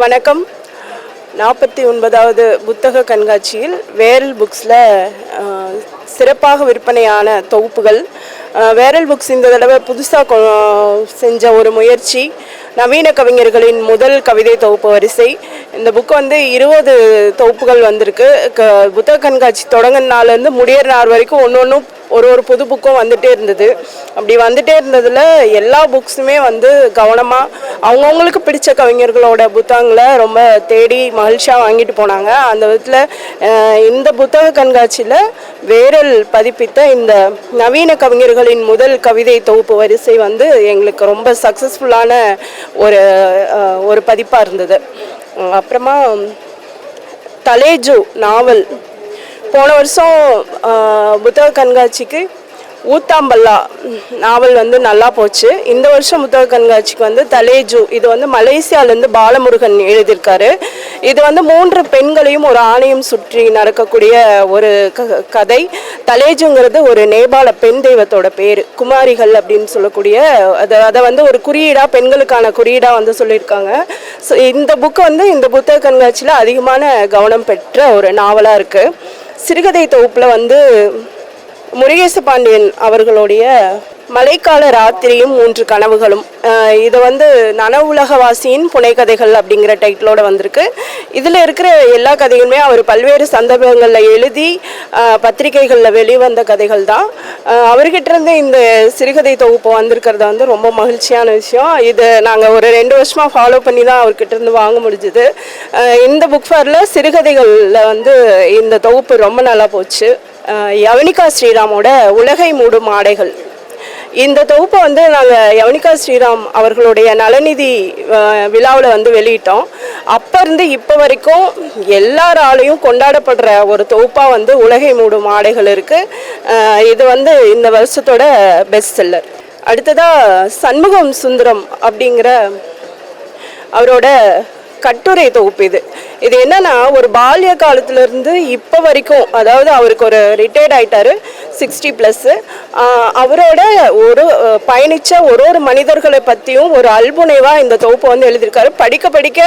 வணக்கம். நாற்பத்தி ஒன்பதாவது புத்தக கண்காட்சியில் வேரல் புக்ஸில் சிறப்பாக விற்பனையான தொகுப்புகள். வேரல் புக்ஸ் இந்த தடவை புதுசாக செஞ்ச ஒரு முயற்சி. நவீன கவிஞர்களின் முதல் கவிதை தொகுப்பு வரிசை. இந்த புக் வந்து இருபது தொகுப்புகள் வந்திருக்கு. க புத்தக கண்காட்சி தொடங்கினாலேருந்து நாள்லேருந்து நாள் வரைக்கும் ஒன்று ஒன்றும் ஒரு ஒரு புது புக்கும் வந்துட்டே இருந்தது. அப்படி வந்துட்டே இருந்ததில் எல்லா புக்ஸுமே வந்து கவனமாக அவங்கவுங்களுக்கு பிடிச்ச கவிஞர்களோட புத்தகங்களை ரொம்ப தேடி மகிழ்ச்சியாக வாங்கிட்டு போனாங்க. அந்த விதத்தில் இந்த புத்தக கண்காட்சியில் வேரல் பதிப்பித்த இந்த நவீன கவிஞர்களின் முதல் கவிதை தொகுப்பு வரிசை வந்து எங்களுக்கு ரொம்ப சக்ஸஸ்ஃபுல்லான ஒரு ஒரு பதிப்பாக இருந்தது. அப்புறமா தலேஜு நாவல் போன வருஷம் புத்தக கண்காட்சிக்கு ஊத்தாம்பல்லா நாவல் வந்து நல்லா போச்சு. இந்த வருஷம் புத்தக கண்காட்சிக்கு வந்து தலேஜு இது வந்து மலேசியாவிலேருந்து பாலமுருகன் எழுதியிருக்காரு. இது வந்து மூன்று பெண்களையும் ஒரு ஆணையம் சுற்றி நடக்கக்கூடிய ஒரு க கதை. தலேஜுங்கிறது ஒரு நேபாள பெண் தெய்வத்தோட பேர் குமாரிகள் அப்படின்னு சொல்லக்கூடிய அதை அதை வந்து ஒரு குறியீடாக பெண்களுக்கான குறியீடாக வந்து சொல்லியிருக்காங்க. ஸோ இந்த புக்கு வந்து இந்த புத்தக கண்காட்சியில் அதிகமான கவனம் பெற்ற ஒரு நாவலாக இருக்குது சிறுகதை தொகுப்பில் வந்து முருகேச பாண்டியன் அவர்களுடைய மழைக்கால ராத்திரியும் மூன்று கனவுகளும். இது வந்து நனவுலகவாசியின் புனைக்கதைகள் அப்படிங்கிற டைட்டிலோட வந்திருக்கு. இதில் இருக்கிற எல்லா கதைகளுமே அவர் பல்வேறு சந்தர்ப்பங்களில் எழுதி பத்திரிகைகளில் வெளிவந்த கதைகள் தான். அஹ் அவர்கிட்ட இருந்து இந்த சிறுகதை தொகுப்பு வந்திருக்கிறது வந்து ரொம்ப மகிழ்ச்சியான விஷயம். இது நாங்கள் ஒரு ரெண்டு வருஷமாக ஃபாலோ பண்ணி தான் அவர்கிட்ட இருந்து வாங்க முடிஞ்சுது. இந்த புக் ஃபேரில் சிறுகதைகளில் வந்து இந்த தொகுப்பு ரொம்ப நல்லா போச்சு. யவனிகா ஸ்ரீராமோட உலகை மூடும் ஆடைகள். இந்த தொகுப்பை வந்து நாங்கள் யவனிகா ஸ்ரீராம் அவர்களுடைய நலநிதி விழாவில் வந்து வெளியிட்டோம். அப்போ இருந்து இப்போ வரைக்கும் எல்லாராலையும் கொண்டாடப்படுற ஒரு தொகுப்பாக வந்து உலகை மூடும் ஆடைகள் இருக்குது இது வந்து இந்த வருஷத்தோட பெஸ்ட் செல்லர் அடுத்ததாக சண்முகம் சுந்தரம் அப்படிங்கிற அவரோட கட்டுரை தொகுப்பு இது. இது என்னன்னா ஒரு பால்ய காலத்துலேருந்து இப்போ வரைக்கும் அதாவது அவருக்கு ஒரு ரிட்டையர்ட் ஆயிட்டாரு. சிக்ஸ்டி ப்ளஸ்ஸு அவரோட ஒரு பயணித்த பயணிச்ச ஒரு ஒரு மனிதர்களை பற்றியும் ஒரு அல்புனைவாக இந்த தொகுப்பு வந்து எழுதியிருக்காரு. படிக்க படிக்க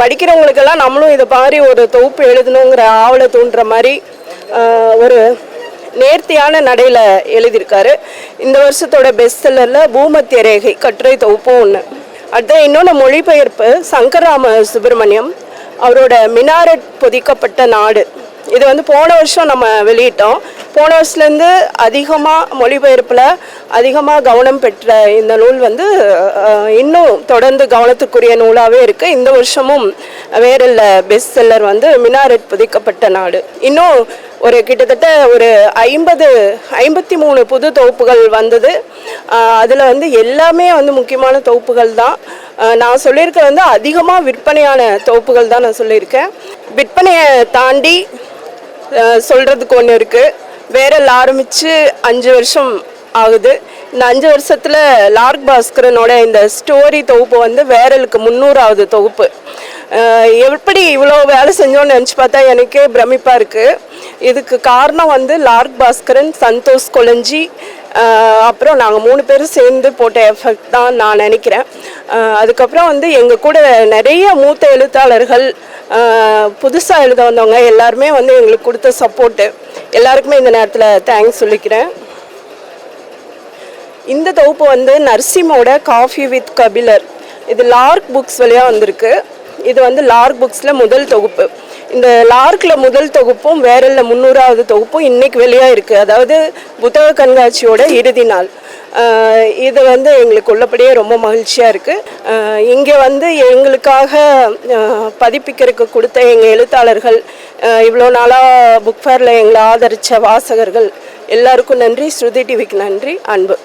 படிக்கிறவங்களுக்கெல்லாம் நம்மளும் இதை மாதிரி ஒரு தொகுப்பு எழுதணுங்கிற ஆவலை தூண்டுற மாதிரி ஒரு நேர்த்தியான நடையில் எழுதியிருக்காரு. இந்த வருஷத்தோட பெஸ்ட் செல்லரில் பூமத்திய ரேகை கட்டுரை தொகுப்பும் ஒன்று அடுத்த இன்னொன்று மொழிபெயர்ப்பு. சங்கர்ராம சுப்பிரமணியம் அவரோட மினாரட் பொதிக்கப்பட்ட நாடு. இது வந்து போன வருஷம் நம்ம வெளியிட்டோம். போன வருஷத்துலேருந்து அதிகமாக மொழிபெயர்ப்பில் அதிகமாக கவனம் பெற்ற இந்த நூல் வந்து இன்னும் தொடர்ந்து கவனத்துக்குரிய நூலாகவே இருக்குது. இந்த வருஷமும் வேறில்ல பெஸ்ட் செல்லர் வந்து மினாரெட் புதைக்கப்பட்ட நாடு. இன்னும் ஒரு கிட்டத்தட்ட ஒரு ஐம்பது ஐம்பத்தி மூணு புது தொகுப்புகள் வந்தது. அதில் வந்து எல்லாமே வந்து முக்கியமான தொகுப்புகள் தான். நான் சொல்லியிருக்க வந்து அதிகமாக விற்பனையான தொகுப்புகள் தான் நான் சொல்லியிருக்கேன். விற்பனையை தாண்டி சொல்கிறதுக்கு ஒன்று இருக்குது. வேரல் ஆரம்பித்து அஞ்சு வருஷம் ஆகுது. இந்த அஞ்சு வருஷத்தில் லார்க் பாஸ்கரனோட இந்த ஸ்டோரி தொகுப்பு வந்து வேரலுக்கு முந்நூறாவது தொகுப்பு. எப்படி இவ்வளோ வேலை செஞ்சோன்னு நினச்சி பார்த்தா எனக்கே பிரமிப்பாக இருக்குது இதுக்கு காரணம் வந்து லார்க் பாஸ்கரன் சந்தோஷ் கொலஞ்சி அப்புறம் நாங்கள் மூணு பேரும் சேர்ந்து போட்ட எஃபெக்ட் தான் நான் நினைக்கிறேன். அதுக்கப்புறம் வந்து எங்கள் கூட நிறைய மூத்த எழுத்தாளர்கள் புதுசாக எழுத வந்தவங்க எல்லாருமே வந்து எங்களுக்கு கொடுத்த சப்போர்ட்டு எல்லாருக்குமே இந்த நேரத்தில் தேங்க்ஸ் சொல்லிக்கிறேன். இந்த தொகுப்பு வந்து நர்சிமோட காஃபி வித் கபிலர். இது லார்க் புக்ஸ் வழியாக வந்திருக்கு. இது வந்து லார்க் புக்ஸில் முதல் தொகுப்பு. இந்த லார்க்கில் முதல் தொகுப்பும் வேரல்ல முந்நூறாவது தொகுப்பும் இன்னைக்கு வெளியாக இருக்குது அதாவது புத்தக கண்காட்சியோட இறுதி நாள். இது வந்து எங்களுக்கு உள்ளபடியே ரொம்ப மகிழ்ச்சியாக இருக்குது இங்கே வந்து எங்களுக்காக பதிப்பிக்கிறதுக்கு கொடுத்த எங்கள் எழுத்தாளர்கள் இவ்வளோ நாளாக புக் ஃபேரில் எங்களை ஆதரித்த வாசகர்கள் எல்லாருக்கும் நன்றி. ஸ்ருதி டிவிக்கு நன்றி. அன்பு.